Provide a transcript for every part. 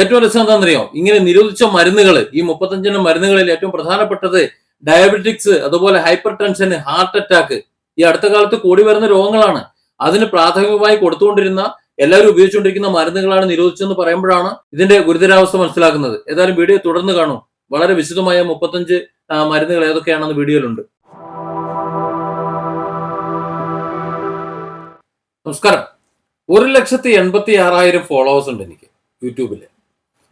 ഏറ്റവും രസം എന്താണെന്നറിയോ? ഇങ്ങനെ നിരോധിച്ച മരുന്നുകൾ ഈ മുപ്പത്തഞ്ചെണ്ണം മരുന്നുകളിൽ ഏറ്റവും പ്രധാനപ്പെട്ടത് ഡയബറ്റിക്സ് അതുപോലെ ഹൈപ്പർ ടെൻഷൻ ഹാർട്ട് അറ്റാക്ക് ഈ അടുത്ത കാലത്ത് കൂടി വരുന്ന രോഗങ്ങളാണ്. അതിന് പ്രാഥമികമായി കൊടുത്തുകൊണ്ടിരുന്ന എല്ലാവരും ഉപയോഗിച്ചുകൊണ്ടിരിക്കുന്ന മരുന്നുകളാണ് നിരോധിച്ചെന്ന് പറയുമ്പോഴാണ് ഇതിന്റെ ഗുരുതരാവസ്ഥ മനസ്സിലാക്കുന്നത്. ഏതായാലും വീഡിയോ തുടർന്ന് കാണും. വളരെ വിശദമായ മുപ്പത്തഞ്ച് മരുന്നുകൾ ഏതൊക്കെയാണെന്ന് വീഡിയോയിലുണ്ട്. നമസ്കാരം. ഒരു ലക്ഷത്തി എൺപത്തി ആറായിരം ഫോളോവേഴ്സ് ഉണ്ട് എനിക്ക് യൂട്യൂബിൽ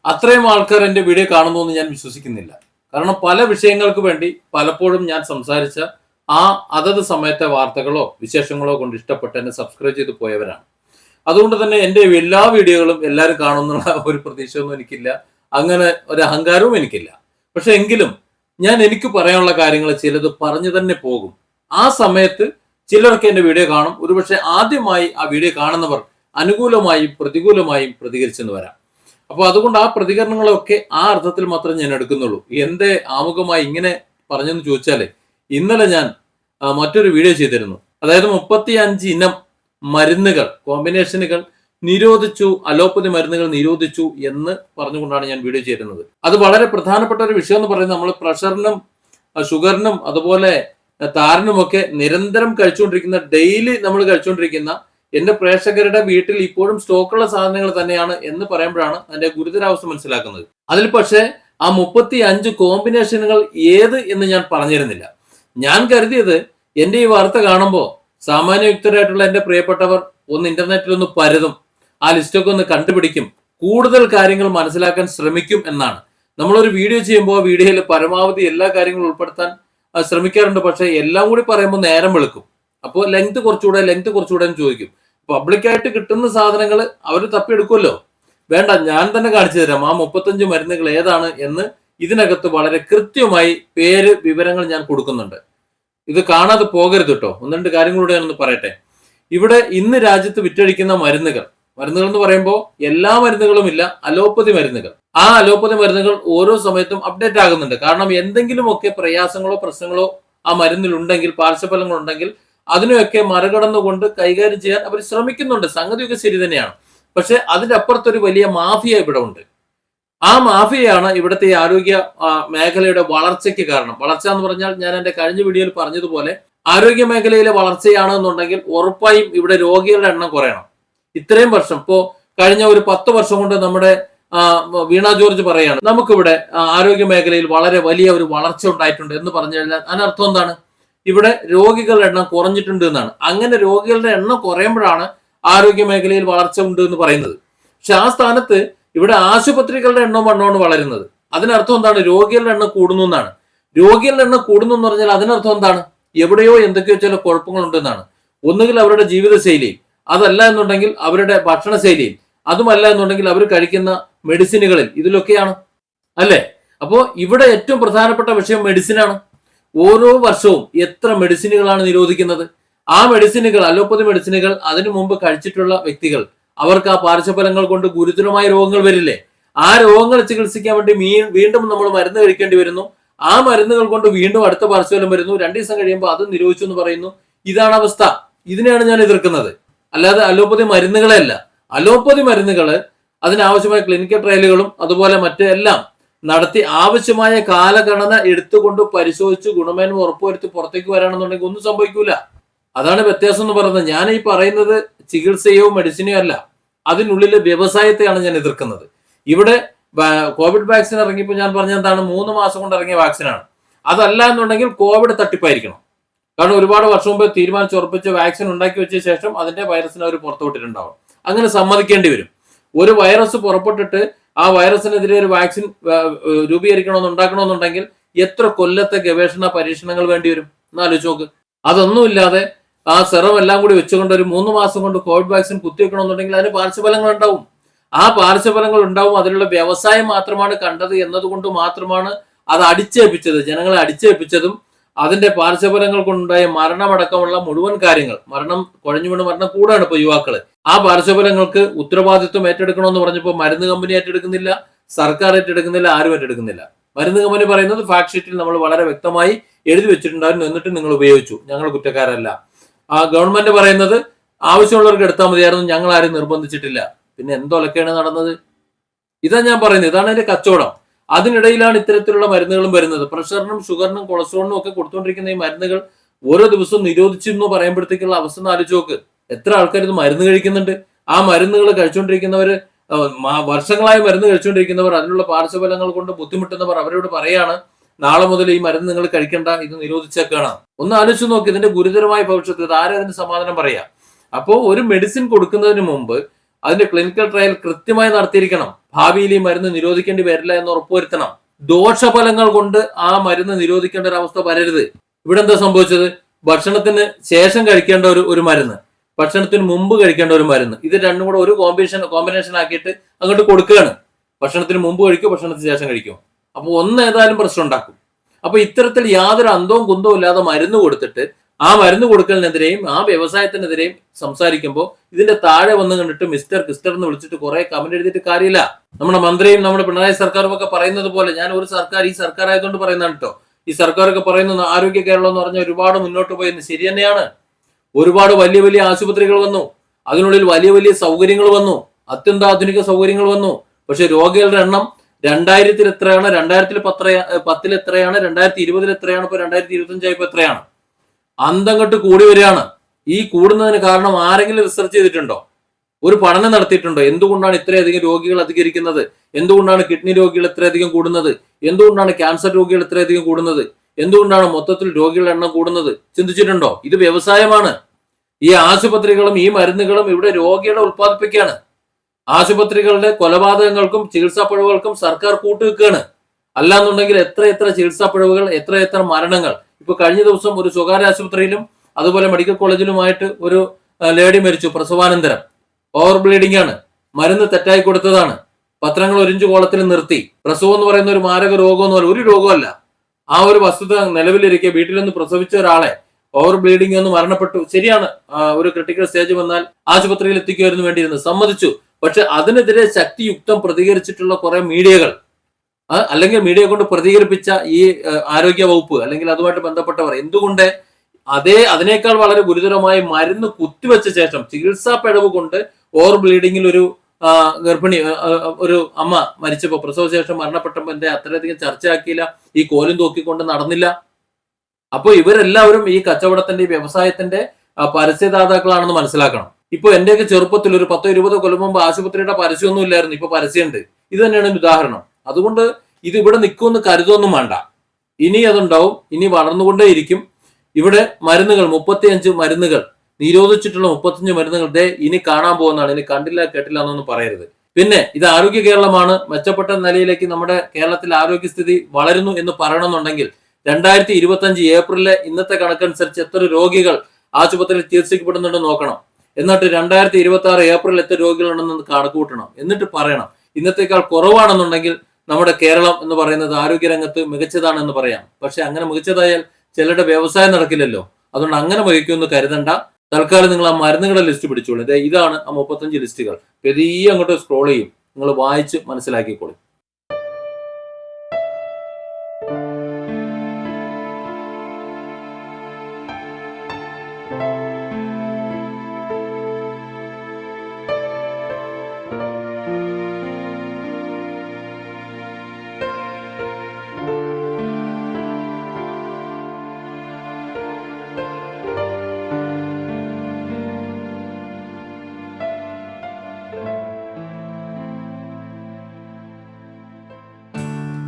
അത്രയും ആൾക്കാർ എന്റെ വീഡിയോ കാണുന്നു എന്ന് ഞാൻ വിശ്വസിക്കുന്നില്ല. കാരണം പല വിഷയങ്ങൾക്ക് വേണ്ടി പലപ്പോഴും ഞാൻ സംസാരിച്ച ആ അതത് സമയത്തെ വാർത്തകളോ വിശേഷങ്ങളോ കൊണ്ട് ഇഷ്ടപ്പെട്ട് എന്നെ സബ്സ്ക്രൈബ് ചെയ്ത് പോയവരാണ്. അതുകൊണ്ട് തന്നെ എന്റെ എല്ലാ വീഡിയോകളും എല്ലാവരും കാണുന്നുള്ള ഒരു പ്രതീക്ഷയൊന്നും എനിക്കില്ല. അങ്ങനെ ഒരു അഹങ്കാരവും എനിക്കില്ല. പക്ഷെ എങ്കിലും ഞാൻ എനിക്ക് പറയാനുള്ള കാര്യങ്ങൾ ചിലത് പറഞ്ഞു തന്നെ പോകും. ആ സമയത്ത് ചിലർക്ക് എന്റെ വീഡിയോ കാണും. ഒരുപക്ഷെ ആദ്യമായി ആ വീഡിയോ കാണുന്നവർ അനുകൂലമായും പ്രതികൂലമായും പ്രതികരിച്ചെന്ന് വരാം. അപ്പോൾ അതുകൊണ്ട് ആ പ്രതികരണങ്ങളൊക്കെ ആ അർത്ഥത്തിൽ മാത്രമേ ഞാൻ എടുക്കുന്നുള്ളൂ. എന്തേ ആമുഖമായി ഇങ്ങനെ പറഞ്ഞെന്ന് ചോദിച്ചാൽ ഇന്നലെ ഞാൻ മറ്റൊരു വീഡിയോ ചെയ്തിരുന്നു. അതായത് മുപ്പത്തി അഞ്ച് ഇനം മരുന്നുകൾ കോമ്പിനേഷനുകൾ നിരോധിച്ചു അലോപ്പതി മരുന്നുകൾ നിരോധിച്ചു എന്ന് പറഞ്ഞുകൊണ്ടാണ് ഞാൻ വീഡിയോ ചെയ്തിരുന്നത്. അത് വളരെ പ്രധാനപ്പെട്ട ഒരു വിഷയം എന്ന് പറയുന്നത് നമ്മൾ പ്രഷറിനും ഷുഗറിനും അതുപോലെ താരനുമൊക്കെ നിരന്തരം കഴിച്ചുകൊണ്ടിരിക്കുന്ന ഡെയിലി നമ്മൾ കഴിച്ചുകൊണ്ടിരിക്കുന്ന എന്റെ പ്രേക്ഷകരുടെ വീട്ടിൽ ഇപ്പോഴും സ്റ്റോക്കുള്ള സാധനങ്ങൾ തന്നെയാണ് എന്ന് പറയുമ്പോഴാണ് അതിന്റെ ഗുരുതരാവസ്ഥ മനസ്സിലാക്കുന്നത്. അതിൽ പക്ഷേ ആ മുപ്പത്തി അഞ്ച് കോമ്പിനേഷനുകൾ ഏത് എന്ന് ഞാൻ പറഞ്ഞിരുന്നില്ല. ഞാൻ കരുതിയത് എന്റെ ഈ വാർത്ത കാണുമ്പോൾ സാമാന്യയുക്തരായിട്ടുള്ള എന്റെ പ്രിയപ്പെട്ടവർ ഒന്ന് ഇന്റർനെറ്റിൽ ഒന്ന് പരതും ആ ലിസ്റ്റൊക്കെ ഒന്ന് കണ്ടുപിടിക്കും കൂടുതൽ കാര്യങ്ങൾ മനസ്സിലാക്കാൻ ശ്രമിക്കും എന്നാണ്. നമ്മളൊരു വീഡിയോ ചെയ്യുമ്പോൾ വീഡിയോയിൽ പരമാവധി എല്ലാ കാര്യങ്ങളും ഉൾപ്പെടുത്താൻ ശ്രമിക്കാറുണ്ട്. പക്ഷേ എല്ലാം കൂടി പറയുമ്പോൾ നേരം വെളുക്കും. അപ്പോൾ ലെങ്ത് കുറച്ചുകൂടെ ലെങ്ത് കുറച്ചുകൂടെ ചോദിക്കും. പബ്ലിക്കായിട്ട് കിട്ടുന്ന സാധനങ്ങൾ അവർ തപ്പിയെടുക്കുമല്ലോ. വേണ്ട ഞാൻ തന്നെ കാണിച്ചു തരാം. ആ മുപ്പത്തഞ്ച് മരുന്നുകൾ ഏതാണ് എന്ന് ഇതിനകത്ത് വളരെ കൃത്യമായി പേര് വിവരങ്ങൾ ഞാൻ കൊടുക്കുന്നുണ്ട്. ഇത് കാണാതെ പോകരുത് കേട്ടോ. ഒന്ന് രണ്ട് കാര്യങ്ങളൂടെ ഞാനൊന്ന് പറയട്ടെ. ഇവിടെ ഇന്ന് രാജ്യത്ത് വിറ്റഴിക്കുന്ന മരുന്നുകൾ മരുന്നുകൾ എന്ന് പറയുമ്പോൾ എല്ലാ മരുന്നുകളും ഇല്ല അലോപ്പതി മരുന്നുകൾ. ആ അലോപ്പതി മരുന്നുകൾ ഓരോ സമയത്തും അപ്ഡേറ്റ് ആകുന്നുണ്ട്. കാരണം എന്തെങ്കിലുമൊക്കെ പ്രയാസങ്ങളോ പ്രശ്നങ്ങളോ ആ പാർശ്വഫലങ്ങൾ ഉണ്ടെങ്കിൽ അതിനെയൊക്കെ മറികടന്നുകൊണ്ട് കൈകാര്യം ചെയ്യാൻ അവർ ശ്രമിക്കുന്നുണ്ട്. സംഗതിയൊക്കെ ശരി തന്നെയാണ്. പക്ഷെ അതിന്റെ അപ്പുറത്തൊരു വലിയ മാഫിയ ഇവിടെ ഉണ്ട്. ആ മാഫിയയാണ് ഇവിടുത്തെ ആരോഗ്യ മേഖലയുടെ വളർച്ചയ്ക്ക് കാരണം. വളർച്ച എന്ന് പറഞ്ഞാൽ ഞാൻ എന്റെ കഴിഞ്ഞ വീഡിയോയിൽ പറഞ്ഞതുപോലെ ആരോഗ്യ മേഖലയിലെ വളർച്ചയാണ് എന്നുണ്ടെങ്കിൽ ഉറപ്പായും ഇവിടെ രോഗികളുടെ എണ്ണം കുറയണം. ഇത്രയും വർഷം. ഇപ്പോ കഴിഞ്ഞ ഒരു പത്ത് വർഷം കൊണ്ട് നമ്മുടെ വീണ ജോർജ് പറയാണ് നമുക്കിവിടെ ആരോഗ്യ മേഖലയിൽ വളരെ വലിയ ഒരു വളർച്ച ഉണ്ടായിട്ടുണ്ട് എന്ന് പറഞ്ഞു കഴിഞ്ഞാൽ അതിനർത്ഥം എന്താണ്? ഇവിടെ രോഗികളുടെ എണ്ണം കുറഞ്ഞിട്ടുണ്ട് എന്നാണ്. അങ്ങനെ രോഗികളുടെ എണ്ണം കുറയുമ്പോഴാണ് ആരോഗ്യ മേഖലയിൽ വളർച്ച ഉണ്ട് എന്ന് പറയുന്നത്. പക്ഷെ ആ സ്ഥാനത്ത് ഇവിടെ ആശുപത്രികളുടെ എണ്ണം വണ്ണമാണ് വളരുന്നത്. അതിനർത്ഥം എന്താണ്? രോഗികളുടെ എണ്ണം കൂടുന്നു എന്നാണ്. രോഗികളുടെ എണ്ണം കൂടുന്നു എന്ന് പറഞ്ഞാൽ അതിനർത്ഥം എന്താണ്? എവിടെയോ എന്തൊക്കെയോ ചില കുഴപ്പങ്ങളുണ്ടെന്നാണ് ഒന്നുകിൽ അവരുടെ ജീവിതശൈലി അതല്ല എന്നുണ്ടെങ്കിൽ അവരുടെ ഭക്ഷണശൈലിയിൽ അതുമല്ല എന്നുണ്ടെങ്കിൽ അവർ കഴിക്കുന്ന മെഡിസിനുകളിൽ ഇതിലൊക്കെയാണ്. അല്ലേ? അപ്പോൾ ഇവിടെ ഏറ്റവും പ്രധാനപ്പെട്ട വിഷയം മെഡിസിനാണ്. ഓരോ വർഷവും എത്ര മെഡിസിനുകളാണ് നിരോധിക്കുന്നത്? ആ മെഡിസിനുകൾ അലോപ്പതി മെഡിസിനുകൾ അതിനു മുമ്പ് കഴിച്ചിട്ടുള്ള വ്യക്തികൾ അവർക്ക് ആ പാർശ്വഫലങ്ങൾ കൊണ്ട് ഗുരുതരമായ രോഗങ്ങൾ വരില്ലേ? ആ രോഗങ്ങൾ ചികിത്സിക്കാൻ വേണ്ടി വീണ്ടും നമ്മൾ മരുന്ന് കഴിക്കേണ്ടി വരുന്നു. ആ മരുന്നുകൾ കൊണ്ട് വീണ്ടും അടുത്ത പാർശ്വഫലം വരുന്നു. രണ്ടു ദിവസം കഴിയുമ്പോൾ അത് നിരോധിച്ചു എന്ന് പറയുന്നു. ഇതാണ് അവസ്ഥ. ഇതിനെയാണ് ഞാൻ എതിർക്കുന്നത്. അല്ലാതെ അലോപ്പതി മരുന്നുകളെ അല്ല. അലോപ്പതി മരുന്നുകൾ അതിനാവശ്യമായ ക്ലിനിക്കൽ ട്രയലുകളും അതുപോലെ മറ്റെല്ലാം നടത്തി ആവശ്യമായ കാലഗണന എടുത്തുകൊണ്ട് പരിശോധിച്ച് ഗുണമേന്മ ഉറപ്പുവരുത്തി പുറത്തേക്ക് വരാണെന്നുണ്ടെങ്കിൽ ഒന്നും സംഭവിക്കൂല. അതാണ് വ്യത്യാസം എന്ന് പറയുന്നത്. ഞാൻ ഈ പറയുന്നത് ചികിത്സയോ മെഡിസിനോ അല്ല. അതിനുള്ളിൽ വ്യവസായത്തെയാണ് ഞാൻ എതിർക്കുന്നത്. ഇവിടെ കോവിഡ് വാക്സിൻ ഇറങ്ങിയപ്പോൾ ഞാൻ പറഞ്ഞ എന്താണ്? മൂന്ന് മാസം കൊണ്ട് ഇറങ്ങിയ വാക്സിനാണ് അതല്ല എന്നുണ്ടെങ്കിൽ കോവിഡ് തട്ടിപ്പായിരിക്കണം. കാരണം ഒരുപാട് വർഷം മുമ്പ് തീരുമാനിച്ച് ഉറപ്പിച്ച് വാക്സിൻ ഉണ്ടാക്കി വെച്ച ശേഷം അതിന്റെ വൈറസിനെ അവർ പുറത്തുവിട്ടിട്ടുണ്ടാവും അങ്ങനെ സമ്മതിക്കേണ്ടി വരും. ഒരു വൈറസ് പുറപ്പെട്ടിട്ട് ആ വൈറസിനെതിരെ ഒരു വാക്സിൻ രൂപീകരിക്കണമെന്ന് ഉണ്ടാക്കണമെന്നുണ്ടെങ്കിൽ എത്ര കൊല്ലത്തെ ഗവേഷണ പരീക്ഷണങ്ങൾ വേണ്ടി വരും? എന്നാലോചിച്ച് നോക്ക്. അതൊന്നുമില്ലാതെ ആ സെറം എല്ലാം കൂടി വെച്ചുകൊണ്ട് ഒരു മൂന്ന് മാസം കൊണ്ട് കോവിഡ് വാക്സിൻ കുത്തിവെക്കണമെന്നുണ്ടെങ്കിൽ അതിന് പാർശ്വഫലങ്ങൾ ഉണ്ടാവും. ആ പാർശ്വഫലങ്ങൾ ഉണ്ടാവും അതിലുള്ള വ്യവസായം മാത്രമാണ് കണ്ടത് എന്നതുകൊണ്ട് മാത്രമാണ് അത് അടിച്ചേൽപ്പിച്ചത്. ജനങ്ങളെ അടിച്ചേൽപ്പിച്ചതും അതിന്റെ പാർശ്വഫലങ്ങൾ കൊണ്ടുണ്ടായ മരണമടക്കമുള്ള മുഴുവൻ കാര്യങ്ങൾ. മരണം കുഴഞ്ഞു വീണ് മരണം കൂടാണ് ഇപ്പൊ യുവാക്കൾ. ആ പാർശ്വഫലങ്ങൾക്ക് ഉത്തരവാദിത്വം ഏറ്റെടുക്കണമെന്ന് പറഞ്ഞപ്പോൾ മരുന്ന് കമ്പനി ഏറ്റെടുക്കുന്നില്ല സർക്കാർ ഏറ്റെടുക്കുന്നില്ല ആരും ഏറ്റെടുക്കുന്നില്ല. മരുന്ന് കമ്പനി പറയുന്നത് ഫാക്ട് ഷീറ്റിൽ നമ്മൾ വളരെ വ്യക്തമായി എഴുതി വെച്ചിട്ടുണ്ടായിരുന്നു എന്നിട്ട് നിങ്ങൾ ഉപയോഗിച്ചു. ഞങ്ങൾ കുറ്റക്കാരല്ല. ആ ഗവൺമെന്റ് പറയുന്നത് ആവശ്യമുള്ളവർക്ക് എടുത്താൽ മതിയായിരുന്നു ഞങ്ങൾ ആരും നിർബന്ധിച്ചിട്ടില്ല. പിന്നെ എന്തൊലക്കെയാണ് നടന്നത്? ഇതാ ഞാൻ പറയുന്നത് ഇതാണ് അതിന്റെ കച്ചവടം. അതിനിടയിലാണ് ഇത്തരത്തിലുള്ള മരുന്നുകളും വരുന്നത്. പ്രഷറിനും ഷുഗറിനും കൊളസ്ട്രോളിനും ഒക്കെ കൊടുത്തുകൊണ്ടിരിക്കുന്ന ഈ മരുന്നുകൾ ഓരോ ദിവസവും നിരോധിച്ചു എന്ന് പറയുമ്പോഴത്തേക്കുള്ള അവസ്ഥ ആലോചിച്ച് നോക്ക്. എത്ര ആൾക്കാർ ഇത് മരുന്ന് കഴിക്കുന്നുണ്ട്? ആ മരുന്നുകൾ കഴിച്ചുകൊണ്ടിരിക്കുന്നവർ വർഷങ്ങളായി മരുന്ന് കഴിച്ചുകൊണ്ടിരിക്കുന്നവർ അതിനുള്ള പാർശ്വഫലങ്ങൾ കൊണ്ട് ബുദ്ധിമുട്ടുന്നവർ അവരോട് പറയാണ് നാളെ മുതൽ ഈ മരുന്ന് നിങ്ങൾ കഴിക്കണ്ട ഇത് നിരോധിച്ചേക്കാണ്. ഒന്ന് ആലോചിച്ച് നോക്കി ഇതിന്റെ ഗുരുതരമായ ഭവിഷ്യത്ത് ഇത് ആരും അതിന് സമാധാനം പറയാ? അപ്പോൾ ഒരു മെഡിസിൻ കൊടുക്കുന്നതിന് മുമ്പ് അതിന്റെ ക്ലിനിക്കൽ ട്രയൽ കൃത്യമായി നടത്തിയിരിക്കണം. ഭാവിയിൽ ഈ മരുന്ന് നിരോധിക്കേണ്ടി വരില്ല എന്ന് ഉറപ്പുവരുത്തണം. ദോഷഫലങ്ങൾ കൊണ്ട് ആ മരുന്ന് നിരോധിക്കേണ്ട ഒരു അവസ്ഥ വരരുത്. ഇവിടെ എന്താ സംഭവിച്ചത്? ഭക്ഷണത്തിന് ശേഷം കഴിക്കേണ്ട ഒരു ഒരു മരുന്ന്. ഭക്ഷണത്തിന് മുമ്പ് കഴിക്കേണ്ട ഒരു മരുന്ന്. ഇത് രണ്ടും കൂടെ ഒരു കോമ്പിനേഷൻ കോമ്പിനേഷൻ ആക്കിയിട്ട് അങ്ങോട്ട് കൊടുക്കുകയാണ്. ഭക്ഷണത്തിന് മുമ്പ് കഴിക്കും ഭക്ഷണത്തിന് ശേഷം കഴിക്കും. അപ്പോൾ ഒന്ന് ഏതായാലും പ്രശ്നം ഉണ്ടാക്കും. അപ്പൊ ഇത്തരത്തിൽ യാതൊരു അന്തവും കുന്തവും ഇല്ലാതെ മരുന്ന് കൊടുത്തിട്ട് ആ മരുന്ന് കൊടുക്കലിനെതിരെയും ആ വ്യവസായത്തിനെതിരെയും സംസാരിക്കുമ്പോൾ ഇതിന്റെ താഴെ വന്ന് കണ്ടിട്ട് മിസ്റ്റർ ക്രിസ്റ്റർ എന്ന് വിളിച്ചിട്ട് കുറെ കമന്റ് എഴുതിയിട്ട് കാര്യമില്ല. നമ്മുടെ മന്ത്രിയും നമ്മുടെ പിണറായി സർക്കാരും ഒക്കെ പറയുന്നത് പോലെ ഞാൻ ഒരു സർക്കാർ ഈ സർക്കാർ ആയതുകൊണ്ട് പറയുന്നതാണ് കേട്ടോ ഈ സർക്കാരൊക്കെ പറയുന്ന ആരോഗ്യ കേരളം എന്ന് പറഞ്ഞ ഒരുപാട് മുന്നോട്ട് പോയെന്ന് ശരി തന്നെയാണ്. ഒരുപാട് വലിയ വലിയ ആശുപത്രികൾ വന്നു. അതിനുള്ളിൽ വലിയ വലിയ സൗകര്യങ്ങൾ വന്നു. അത്യന്താധുനിക സൗകര്യങ്ങൾ വന്നു. പക്ഷെ രോഗികളുടെ എണ്ണം രണ്ടായിരത്തിൽ എത്രയാണ്? രണ്ടായിരത്തിൽ പത്ര പത്തിൽ എത്രയാണ്? രണ്ടായിരത്തി ഇരുപതിൽ എത്രയാണ്? ഇപ്പൊ രണ്ടായിരത്തി ഇരുപത്തി അഞ്ചായപ്പോ എത്രയാണ്? അന്തങ്ങട്ട് കൂടി വരികയാണ്. ഈ കൂടുന്നതിന് കാരണം ആരെങ്കിലും റിസർച്ച് ചെയ്തിട്ടുണ്ടോ? ഒരു പഠനം നടത്തിയിട്ടുണ്ടോ? എന്തുകൊണ്ടാണ് ഇത്രയധികം രോഗികൾ അധികരിക്കുന്നത്? എന്തുകൊണ്ടാണ് കിഡ്നി രോഗികൾ ഇത്രയധികം കൂടുന്നത്? എന്തുകൊണ്ടാണ് ക്യാൻസർ രോഗികൾ ഇത്രയധികം കൂടുന്നത്? എന്തുകൊണ്ടാണ് മൊത്തത്തിൽ രോഗികളുടെ എണ്ണം കൂടുന്നത്? ചിന്തിച്ചിട്ടുണ്ടോ? ഇത് വ്യവസായമാണ്. ഈ ആശുപത്രികളും ഈ മരുന്നുകളും ഇവിടെ രോഗികളെ ഉത്പാദിപ്പിക്കുകയാണ് ആശുപത്രികളുടെ കൊലപാതകങ്ങൾക്കും ചികിത്സാ പിഴവുകൾക്കും സർക്കാർ കൂട്ടുവെക്കുകയാണ് അല്ലാന്നുണ്ടെങ്കിൽ എത്ര എത്ര ചികിത്സാ പിഴവുകൾ എത്ര എത്ര മരണങ്ങൾ. ഇപ്പൊ കഴിഞ്ഞ ദിവസം ഒരു സ്വകാര്യ ആശുപത്രിയിലും അതുപോലെ മെഡിക്കൽ കോളേജിലുമായിട്ട് ഒരു ലേഡി മരിച്ചു പ്രസവാനന്തരം. ഓവർ ബ്ലീഡിംഗ് ആണ് മരുന്ന് തെറ്റായി കൊടുത്തതാണ്. പത്രങ്ങൾ ഒരിഞ്ചു കോളത്തിൽ നിർത്തി. പ്രസവം എന്ന് പറയുന്ന ഒരു മാരക രോഗം എന്ന് പറയുന്നത് ഒരു രോഗമല്ല. ആ ഒരു വസ്തുത നിലവിലിരിക്കെ വീട്ടിൽ നിന്ന് പ്രസവിച്ച ഒരാളെ ഓവർ ബ്ലീഡിംഗ് ഒന്ന് മരണപ്പെട്ടു. ശരിയാണ്. ഒരു ക്രിട്ടിക്കൽ സ്റ്റേജ് വന്നാൽ ആശുപത്രിയിൽ എത്തിക്കുമായിരുന്നു വേണ്ടിയിരുന്നു സമ്മതിച്ചു. പക്ഷെ അതിനെതിരെ ശക്തിയുക്തം പ്രതികരിച്ചിട്ടുള്ള കുറെ മീഡിയകൾ അല്ലെങ്കിൽ മീഡിയ കൊണ്ട് പ്രതികരിപ്പിച്ച ഈ ആരോഗ്യ വകുപ്പ് അല്ലെങ്കിൽ അതുമായിട്ട് ബന്ധപ്പെട്ടവർ എന്തുകൊണ്ട് അതേ അതിനേക്കാൾ വളരെ ഗുരുതരമായി മരുന്ന് കുത്തിവെച്ച ശേഷം ചികിത്സാ പിഴവ് കൊണ്ട് ഓവർ ബ്ലീഡിങ്ങിൽ ഒരു ഗർഭിണി ഒരു അമ്മ മരിച്ചപ്പോ പ്രസവശേഷം എന്റെ അത്രയധികം ചർച്ചയാക്കിയില്ല ഈ കോലും തൂക്കിക്കൊണ്ട് നടന്നില്ല. അപ്പൊ ഇവരെല്ലാവരും ഈ കച്ചവടത്തിന്റെ ഈ വ്യവസായത്തിന്റെ പരസ്യദാതാക്കളാണെന്ന് മനസ്സിലാക്കണം. ഇപ്പൊ എന്റെയൊക്കെ ചെറുപ്പത്തിൽ ഒരു പത്തോ ഇരുപതോ കൊല്ലം മുമ്പ് ആശുപത്രിയുടെ പരസ്യമൊന്നും ഇല്ലായിരുന്നു ഇപ്പൊ പരസ്യമുണ്ട്. ഇത് തന്നെയാണ് ഒരു ഉദാഹരണം. അതുകൊണ്ട് ഇത് ഇവിടെ നിൽക്കുമെന്ന് കരുതൊന്നും വേണ്ട. ഇനി അതുണ്ടാവും ഇനി വളർന്നുകൊണ്ടേയിരിക്കും. ഇവിടെ മരുന്നുകൾ മുപ്പത്തിയഞ്ച് മരുന്നുകൾ നിരോധിച്ചിട്ടുള്ള മുപ്പത്തിയഞ്ച് മരുന്നുകൾ ദേ ഇനി കാണാൻ പോകുന്നതാണ്. ഇനി കണ്ടില്ല കേട്ടില്ല എന്നൊന്നും പറയരുത്. പിന്നെ ഇത് ആരോഗ്യ കേരളമാണ്. മെച്ചപ്പെട്ട നിലയിലേക്ക് നമ്മുടെ കേരളത്തിൽ ആരോഗ്യസ്ഥിതി വളരുന്നു എന്ന് പറയണമെന്നുണ്ടെങ്കിൽ രണ്ടായിരത്തി ഇരുപത്തി അഞ്ച് ഏപ്രിലെ ഇന്നത്തെ കണക്കനുസരിച്ച് എത്ര രോഗികൾ ആശുപത്രിയിൽ ചികിത്സിക്കപ്പെടുന്നുണ്ട് നോക്കണം. എന്നിട്ട് രണ്ടായിരത്തി ഇരുപത്തി ആറ് ഏപ്രിൽ എത്ര രോഗികളുണ്ടെന്ന് കണക്ക് കൂട്ടണം എന്നിട്ട് പറയണം. ഇന്നത്തേക്കാൾ കുറവാണെന്നുണ്ടെങ്കിൽ നമ്മുടെ കേരളം എന്ന് പറയുന്നത് ആരോഗ്യരംഗത്ത് മികച്ചതാണെന്ന് പറയാം. പക്ഷെ അങ്ങനെ മികച്ചതായാൽ ചിലരുടെ വ്യവസായം നടക്കില്ലല്ലോ. അതുകൊണ്ട് അങ്ങനെ മികക്കുമെന്ന് കരുതണ്ട. തൽക്കാലം നിങ്ങൾ ആ മരുന്നുകളുടെ ലിസ്റ്റ് പിടിച്ചോളൂ. ഇതാണ് ആ മുപ്പത്തഞ്ച് ലിസ്റ്റുകൾ പെരിയ അങ്ങോട്ട് സ്ക്രോൾ ചെയ്യും. നിങ്ങൾ വായിച്ച് മനസ്സിലാക്കിക്കോളൂ.